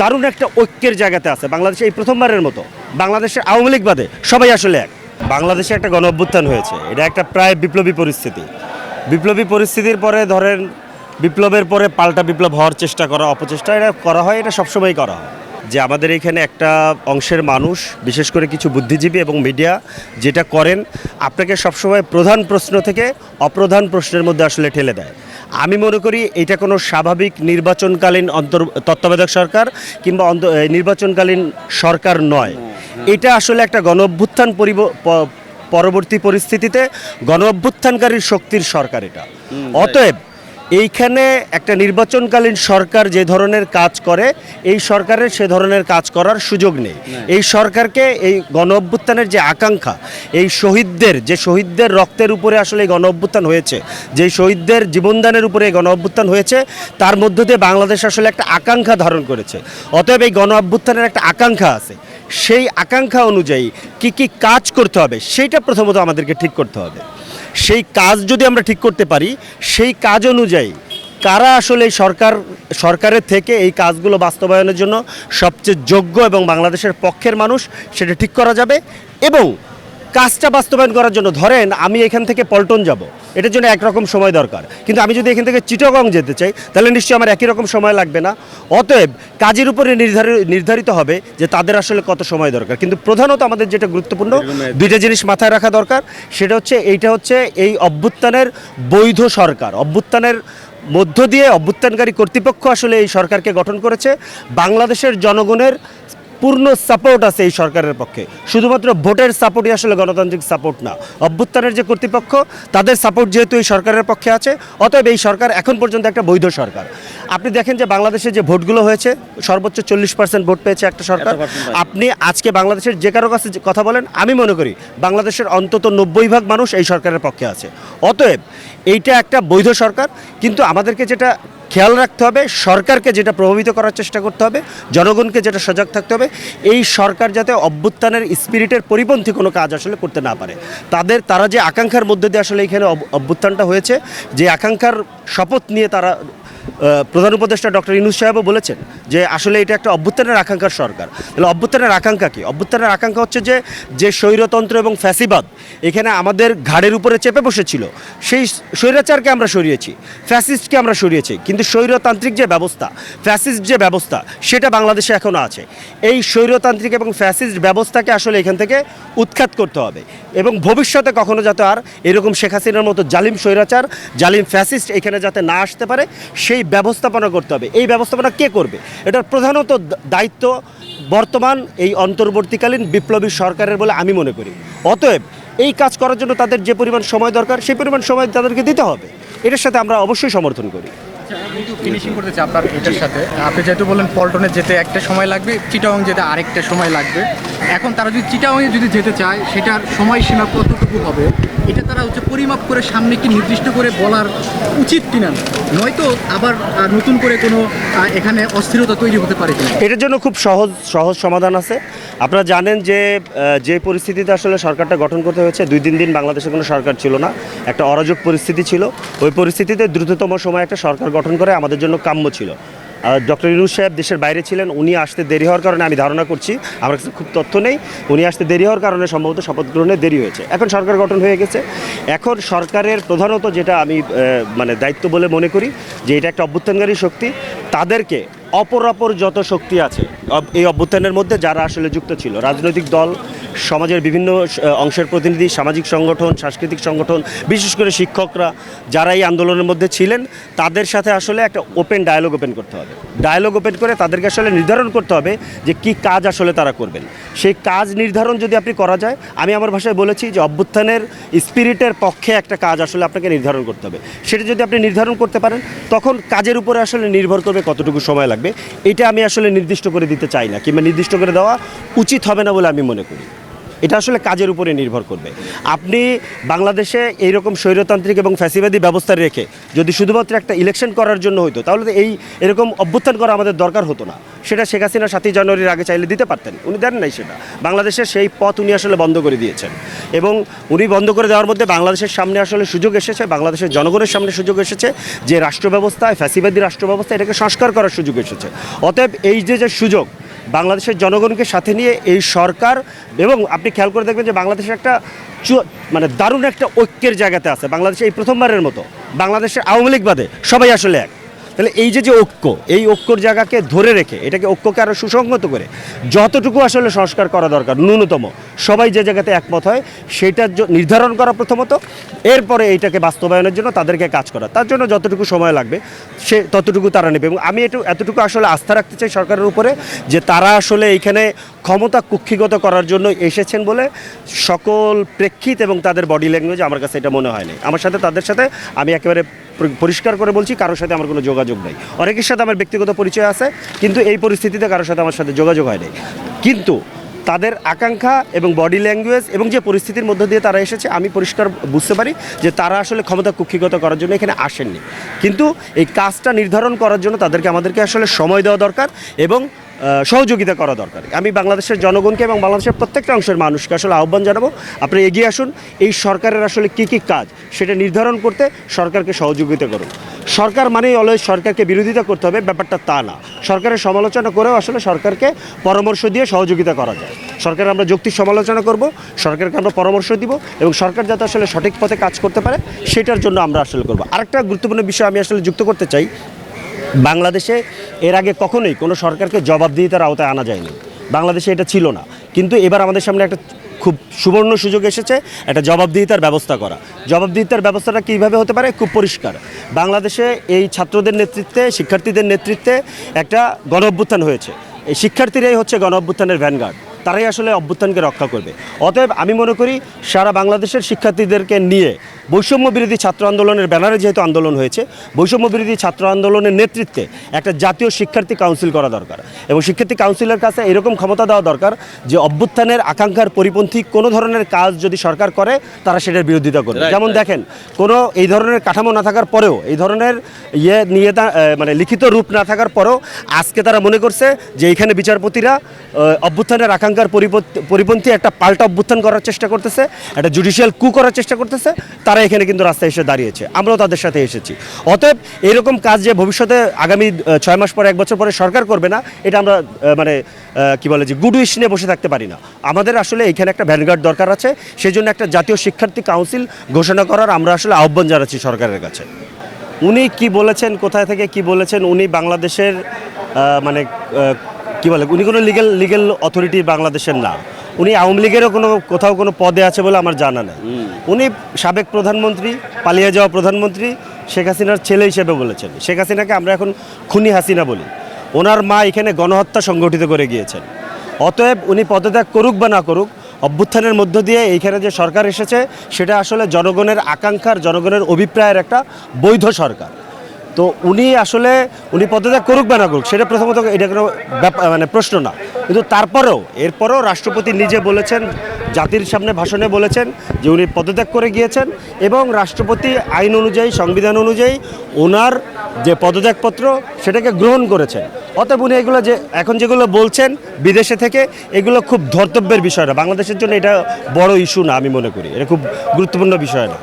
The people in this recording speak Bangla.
দারুণ একটা ঐক্যের জায়গাতে আছে। বাংলাদেশে এই প্রথমবারের মতো। বাংলাদেশের আওয়ামী লীগ বাদে সবাই আসলে এক। বাংলাদেশে একটা গণ অভ্যুত্থান হয়েছে। এটা একটা প্রায় বিপ্লবী পরিস্থিতি। বিপ্লবী পরিস্থিতির পরে ধরেন, বিপ্লবের পরে পাল্টা বিপ্লব হওয়ার চেষ্টা করা, অপচেষ্টা এটা করা হয়, এটা সবসময় করা হয়। যে আমাদের এখানে একটা অংশের মানুষ, বিশেষ করে কিছু বুদ্ধিজীবী এবং মিডিয়া যেটা করেন, আপনাকে সবসময় প্রধান প্রশ্ন থেকে অপ্রধান প্রশ্নের মধ্যে আসলে ঠেলে দেয়। আমি মনে করি এটা কোনো স্বাভাবিক নির্বাচনকালীন অন্তর তত্ত্বাবধায়ক সরকার কিংবা অন্ত- নির্বাচনকালীন সরকার নয়। এটা আসলে একটা গণ অভ্যুত্থান পরিব- পরবর্তী পরিস্থিতিতে গণ অভ্যুত্থানকারীর শক্তির সরকার এটা। অতএব এইখানে একটা নির্বাচনকালীন সরকার যে ধরনের কাজ করে এই সরকারের সে ধরনের কাজ করার সুযোগ নেই। এই সরকারকে এই গণ অভ্যুত্থানের যে আকাঙ্ক্ষা এই শহীদদের যে শহীদদের রক্তের উপরে আসলে এই গণ অভ্যুত্থান হয়েছে যে শহীদদের জীবনদানের উপরে এই গণ অভ্যুত্থান হয়েছে তার মধ্য দিয়ে বাংলাদেশ আসলে একটা আকাঙ্ক্ষা ধারণ করেছে। অতএব এই গণ অভ্যুত্থানের একটা আকাঙ্ক্ষা আছে। সেই আকাঙ্ক্ষা অনুযায়ী কি কি কাজ করতে হবে সেইটা প্রথমত আমাদেরকে ঠিক করতে হবে। সেই কাজ যদি আমরা ঠিক করতে পারি, সেই কাজ অনুযায়ী কারা আসলে সরকার, সরকারের থেকে এই কাজগুলো বাস্তবায়নের জন্য সবচেয়ে যোগ্য এবং বাংলাদেশের পক্ষের মানুষ সেটা ঠিক করা যাবে এবং কাজটা বাস্তবায়ন করার জন্য ধরেন আমি এখান থেকে পল্টন যাব, এটার জন্য একরকম সময় দরকার। কিন্তু আমি যদি এখান থেকে চিটগং যেতে চাই, তাহলে নিশ্চয়ই আমার একই রকম সময় লাগবে না। অতএব কাজের উপরে নির্ধারিত নির্ধারিত হবে যে তাদের আসলে কত সময় দরকার। কিন্তু প্রধানত আমাদের যেটা গুরুত্বপূর্ণ, দুইটা জিনিস মাথায় রাখা দরকার, সেটা হচ্ছে এইটা হচ্ছে এই অভ্যুত্থানের বৈধ সরকার। অভ্যুত্থানের মধ্য দিয়ে অভ্যুত্থানকারী কর্তৃপক্ষ আসলে এই সরকারকে গঠন করেছে। বাংলাদেশের জনগণের পূর্ণ সাপোর্ট আছে এই সরকারের পক্ষে। শুধুমাত্র ভোটের সাপোর্টই আসলে গণতান্ত্রিক সাপোর্ট না। অভ্যুত্থানের যে কর্তৃপক্ষ তাদের সাপোর্ট যেহেতু এই সরকারের পক্ষে আছে অতএব এই সরকার এখন পর্যন্ত একটা বৈধ সরকার। আপনি দেখেন যে বাংলাদেশে যে ভোটগুলো হয়েছে সর্বোচ্চ চল্লিশ পার্সেন্ট ভোট পেয়েছে একটা সরকার। আপনি আজকে বাংলাদেশের যে কারও কাছে কথা বলেন আমি মনে করি বাংলাদেশের অন্তত নব্বই ভাগ মানুষ এই সরকারের পক্ষে আছে। অতএব এইটা একটা বৈধ সরকার কিন্তু আমাদেরকে যেটা খেয়াল রাখতে হবে, সরকারকে যেটা প্রভাবিত করার চেষ্টা করতে হবে, জনগণকে যেটা সজাগ থাকতে হবে, এই সরকার যাতে অভ্যুত্থানের স্পিরিটের পরিপন্থী কোনো কাজ আসলে করতে না পারে। তাদের, তারা যে আকাঙ্ক্ষার মধ্যে দিয়ে আসলে এখানে অভ্যুত্থানটা হয়েছে, যে আকাঙ্ক্ষার শপথ নিয়ে তারা প্রধান উপদেষ্টা ডক্টর ইনুস সাহেবও বলেছেন যে আসলে এটা একটা অভ্যুত্থানের আকাঙ্ক্ষার সরকার। তাহলে অভ্যুত্থানের আকাঙ্ক্ষা কি? অভ্যুত্থানের আকাঙ্ক্ষা হচ্ছে যে যে স্বৈরতন্ত্র এবং ফ্যাসিবাদ এখানে আমাদের ঘাড়ের উপরে চেপে বসেছিল, সেই স্বৈরাচারকে আমরা সরিয়েছি, ফ্যাসিস্টকে আমরা সরিয়েছি। কিন্তু স্বৈরতান্ত্রিক যে ব্যবস্থা, ফ্যাসিস্ট যে ব্যবস্থা, সেটা বাংলাদেশে এখনও আছে। এই স্বৈরতান্ত্রিক এবং ফ্যাসিস্ট ব্যবস্থাকে আসলে এখান থেকে উৎখাত করতে হবে এবং ভবিষ্যতে কখনো যাতে আর এরকম শেখ হাসিনার মতো জালিম স্বৈরাচার, জালিম ফ্যাসিস্ট এখানে যাতে না আসতে পারে সেই ব্যবস্থাপনা করতে হবে। এই ব্যবস্থাপনা কে করবে? এটার প্রধানত দায়িত্ব বর্তমান এই অন্তর্বর্তীকালীন বিপ্লবী সরকারের বলে আমি মনে করি। অতএব এই কাজ করার জন্য তাদের যে পরিমাণ সময় দরকার, সেই পরিমাণ সময় তাদেরকে দিতে হবে। এটার সাথে আমরা অবশ্যই সমর্থন করি। চাই আপনার এটার সাথে। আপনি যেহেতু বললেন পল্টনে যেতে একটা সময় লাগবে চিটাং যেতে আরেকটা সময় লাগবে। এখন তারা যদি চিটাংয়ে যদি যেতে চায়, সেটার সময়সীমা কতটুকু হবে? এটা তারা হচ্ছে পরিমাপ করে সামনে কি নির্দিষ্ট করে বলার উচিত কিনা? নয়তো আবার নতুন করে কোনো এখানে অস্থিরতা তৈরি হতে পারে কিনা? এটার জন্য খুব সহজ সহজ সমাধান আছে। আপনারা জানেন যে যে পরিস্থিতিতে আসলে সরকারটা গঠন করতে হয়েছে, দুই তিন দিন বাংলাদেশে কোনো সরকার ছিল না। একটা অরাজক পরিস্থিতি ছিল। ওই পরিস্থিতিতে দ্রুততম সময় একটা সরকার গঠন করে আমাদের জন্য কাম্য ছিল। ডক্টর ইনু সাহেব দেশের বাইরে ছিলেন, উনি আসতে দেরি হওয়ার কারণে আমি ধারণা করছি, আমার কাছে খুব তথ্য নেই, উনি আসতে দেরি হওয়ার কারণে সম্ভবত শপথ গ্রহণে দেরি হয়েছে। এখন সরকার গঠন হয়ে গেছে। এখন সরকারের প্রধানত যেটা আমি মানে দায়িত্ব বলে মনে করি, যে এটা একটা অভ্যুত্থানকারী শক্তি, তাদেরকে অপর অপর যত শক্তি আছে এই অভ্যুত্থানের মধ্যে যারা আসলে যুক্ত ছিল, রাজনৈতিক দল, সমাজের বিভিন্ন অংশের প্রতিনিধি, সামাজিক সংগঠন, সাংস্কৃতিক সংগঠন, বিশেষ করে শিক্ষকরা যারা এই আন্দোলনের মধ্যে ছিলেন, তাদের সাথে আসলে একটা ওপেন ডায়ালগ ওপেন করতে হবে। ডায়ালগ ওপেন করে তাদেরকে আসলে নির্ধারণ করতে হবে যে কি কাজ আসলে তারা করবেন। সেই কাজ নির্ধারণ যদি আপনি করা যায়, আমি আমার ভাষায় বলেছি যে অভ্যুত্থানের স্পিরিটের পক্ষে একটা কাজ আসলে আপনাকে নির্ধারণ করতে হবে। সেটা যদি আপনি নির্ধারণ করতে পারেন, তখন কাজের উপরে আসলে নির্ভর করবে কতটুকু সময় লাগবে। এটা আমি আসলে নির্দিষ্ট করে দিতে চাই না কিংবা নির্দিষ্ট করে দেওয়া উচিত হবে না বলে আমি মনে করি। এটা আসলে কাজের উপরে নির্ভর করবে। আপনি বাংলাদেশে এইরকম স্বৈরতান্ত্রিক এবং ফ্যাসিবাদী ব্যবস্থা রেখে যদি শুধুমাত্র একটা ইলেকশন করার জন্য হইতো, তাহলে তো এই এরকম অভ্যুত্থান করা আমাদের দরকার হতো না। সেটা শেখ হাসিনা সাতই জানুয়ারির আগে চাইলে দিতে পারতেন। উনি দেন নাই সেটা। বাংলাদেশের সেই পথ উনি আসলে বন্ধ করে দিয়েছেন। এবং উনি বন্ধ করে দেওয়ার মধ্যে বাংলাদেশের সামনে আসলে সুযোগ এসেছে, বাংলাদেশের জনগণের সামনে সুযোগ এসেছে যে রাষ্ট্র ব্যবস্থায় ফ্যাসিবাদী রাষ্ট্র ব্যবস্থা এটাকে সংস্কার করার সুযোগ এসেছে। অতএব এই যে যে সুযোগ, বাংলাদেশের জনগণকে সাথে নিয়ে এই সরকার এবং আপনি খেয়াল করে দেখবেন যে বাংলাদেশের একটা মানে দারুণ একটা ঐক্যের জায়গাতে আছে। বাংলাদেশে এই প্রথমবারের মতো বাংলাদেশের আওয়ামী লীগ বাদে সবাই আসলে এক। তাহলে এই যে যে ঐক্য, এই ঐক্যর জায়গাকে ধরে রেখে, এটাকে ঐক্যকে আরও সুসংহত করে, যতটুকু আসলে সংস্কার করা দরকার, ন্যূনতম সবাই যে জায়গাতে একমত হয়, সেটার জ- নির্ধারণ করা প্রথমত। এরপরে এইটাকে বাস্তবায়নের জন্য তাদেরকে কাজ করা। তার জন্য যতটুকু সময় লাগবে, সে ততটুকু তারা নেবে। এবং আমি একটু এতটুকু আসলে আস্থা রাখতে চাই সরকারের উপরে, যে তারা আসলে এইখানে ক্ষমতা কুক্ষিগত করার জন্য এসেছেন বলে সকল প্রেক্ষিত এবং তাদের বডি ল্যাঙ্গুয়েজ আমার কাছে এটা মনে হয়নি আমার সাথে, তাদের সাথে আমি একেবারে পরিষ্কার করে বলছি, কারোর সাথে আমার কোনো যোগাযোগ নেই। অনেকের সাথে আমার ব্যক্তিগত পরিচয় আছে, কিন্তু এই পরিস্থিতিতে কারোর সাথে আমার সাথে যোগাযোগ হয়নি কিন্তু তাদের আকাঙ্ক্ষা এবং বডি ল্যাঙ্গুয়েজ এবং যে পরিস্থিতির মধ্য দিয়ে তারা এসেছে, আমি পরিষ্কার বুঝতে পারি যে তারা আসলে ক্ষমতা কুক্ষিগত করার জন্য এখানে আসেননি। কিন্তু এই কাজটা নির্ধারণ করার জন্য তাদেরকে আমাদেরকে আসলে সময় দেওয়া দরকার এবং সহযোগিতা করা দরকার। আমি বাংলাদেশের জনগণকে এবং বাংলাদেশের প্রত্যেকটা অংশের মানুষকে আসলে আহ্বান জানাব, আপনি এগিয়ে আসুন, এই সরকারের আসলে কী কী কাজ সেটা নির্ধারণ করতে সরকারকে সহযোগিতা করুন। সরকার মানেই অলওয়েজ সরকারকে বিরোধিতা করতে হবে, ব্যাপারটা তা না। সরকারের সমালোচনা করেও আসলে সরকারকে পরামর্শ দিয়ে সহযোগিতা করা যায়। সরকার আমরা যৌক্তিক সমালোচনা করব, সরকারকে আমরা পরামর্শ দিব এবং সরকার যাতে আসলে সঠিক পথে কাজ করতে পারে, সেটার জন্য আমরা আসলে করব। আরেকটা গুরুত্বপূর্ণ বিষয় আমি আসলে যুক্ত করতে চাই বাংলাদেশে এর আগে কখনোই কোনো সরকারকে জবাবদিহিতার আওতায় আনা যায়নি। বাংলাদেশে এটা ছিল না। কিন্তু এবার আমাদের সামনে একটা খুব সুবর্ণ সুযোগ এসেছে, একটা জবাবদিহিতার ব্যবস্থা করা। জবাবদিহিতার ব্যবস্থাটা কীভাবে হতে পারে? খুব পরিষ্কার। বাংলাদেশে এই ছাত্রদের নেতৃত্বে, শিক্ষার্থীদের নেতৃত্বে একটা গণ অভ্যুত্থান হয়েছে। এই শিক্ষার্থীরাই হচ্ছে গণ অভ্যুত্থানের ভ্যানগার্ড। তারাই আসলে অভ্যুত্থানকে রক্ষা করবে। অতএব আমি মনে করি, সারা বাংলাদেশের শিক্ষার্থীদেরকে নিয়ে বৈষম্য বিরোধী ছাত্র আন্দোলনের ব্যানারে যেহেতু আন্দোলন হয়েছে বৈষম্য বিরোধী ছাত্র আন্দোলনের নেতৃত্বে একটা জাতীয় শিক্ষার্থী কাউন্সিল করা দরকার। এবং শিক্ষার্থী কাউন্সিলের কাছে এরকম ক্ষমতা দেওয়া দরকার যে অভ্যুত্থানের আকাঙ্ক্ষার পরিপন্থী কোনো ধরনের কাজ যদি সরকার করে তারা সেটার বিরোধিতা করবে। যেমন দেখেন কোনো এই ধরনের কাঠামো না থাকার পরেও এই ধরনের ইয়ে নিয়ে মানে লিখিত রূপ না থাকার পরেও আজকে তারা মনে করছে যে এইখানে বিচারপতিরা অভ্যুত্থানের আকাঙ্ক্ষার পরিপন্থী একটা পাল্টা অভ্যুত্থান করার চেষ্টা করতেছে একটা জুডিশিয়াল কু করার চেষ্টা করতেছে তারা এখানে কিন্তু রাস্তায় এসে দাঁড়িয়েছে, আমরাও তাদের সাথে এসেছি। অতএব এরকম কাজ যে ভবিষ্যতে আগামী ছয় মাস পরে, এক বছর পরে সরকার করবে না, এটা আমরা মানে কি বলে যে, গুড উইশ নিয়ে বসে থাকতে পারি না। আমাদের আসলে এখানে একটা ভ্যানগার্ড দরকার আছে সেই জন্য একটা জাতীয় শিক্ষার্থী কাউন্সিল ঘোষণা করার আমরা আসলে আহ্বান জানাচ্ছি সরকারের কাছে। উনি কি বলেছেন, কোথায় থেকে কি বলেছেন, উনি বাংলাদেশের মানে কি বলে, উনি কোনো লিগেল লিগেল অথরিটি বাংলাদেশের না। উনি আওয়ামী লীগেরও কোনো কোথাও কোনো পদে আছে বলে আমার জানা নেই। উনি সাবেক প্রধানমন্ত্রী পালিয়ে যাওয়া প্রধানমন্ত্রী শেখ হাসিনার ছেলে হিসেবে বলেছেন। শেখ হাসিনাকে আমরা এখন খুনি হাসিনা বলি। ওনার মা এখানে গণহত্যা সংগঠিত করে গিয়েছেন। অতএব উনি পদত্যাগ করুক বা না করুক অভ্যুত্থানের মধ্য দিয়ে এইখানে যে সরকার এসেছে সেটা আসলে জনগণের আকাঙ্ক্ষার জনগণের অভিপ্রায়ের একটা বৈধ সরকার। তো উনি আসলে, উনি পদত্যাগ করুক বা না করুক, সেটা প্রথমত এটা কোনো মানে প্রশ্ন না। কিন্তু তারপরেও, এরপরেও রাষ্ট্রপতি নিজে বলেছেন, জাতির সামনে ভাষণে বলেছেন যে উনি পদত্যাগ করে গিয়েছেন এবং রাষ্ট্রপতি আইন অনুযায়ী, সংবিধান অনুযায়ী ওনার যে পদত্যাগপত্র সেটাকে গ্রহণ করেছেন। অতএব উনি এগুলো যে, এখন যেগুলো বলছেন বিদেশে থেকে, এগুলো খুব ধর্তব্যের বিষয় না। বাংলাদেশের জন্য এটা বড় ইস্যু না, আমি মনে করি। এটা খুব গুরুত্বপূর্ণ বিষয় না।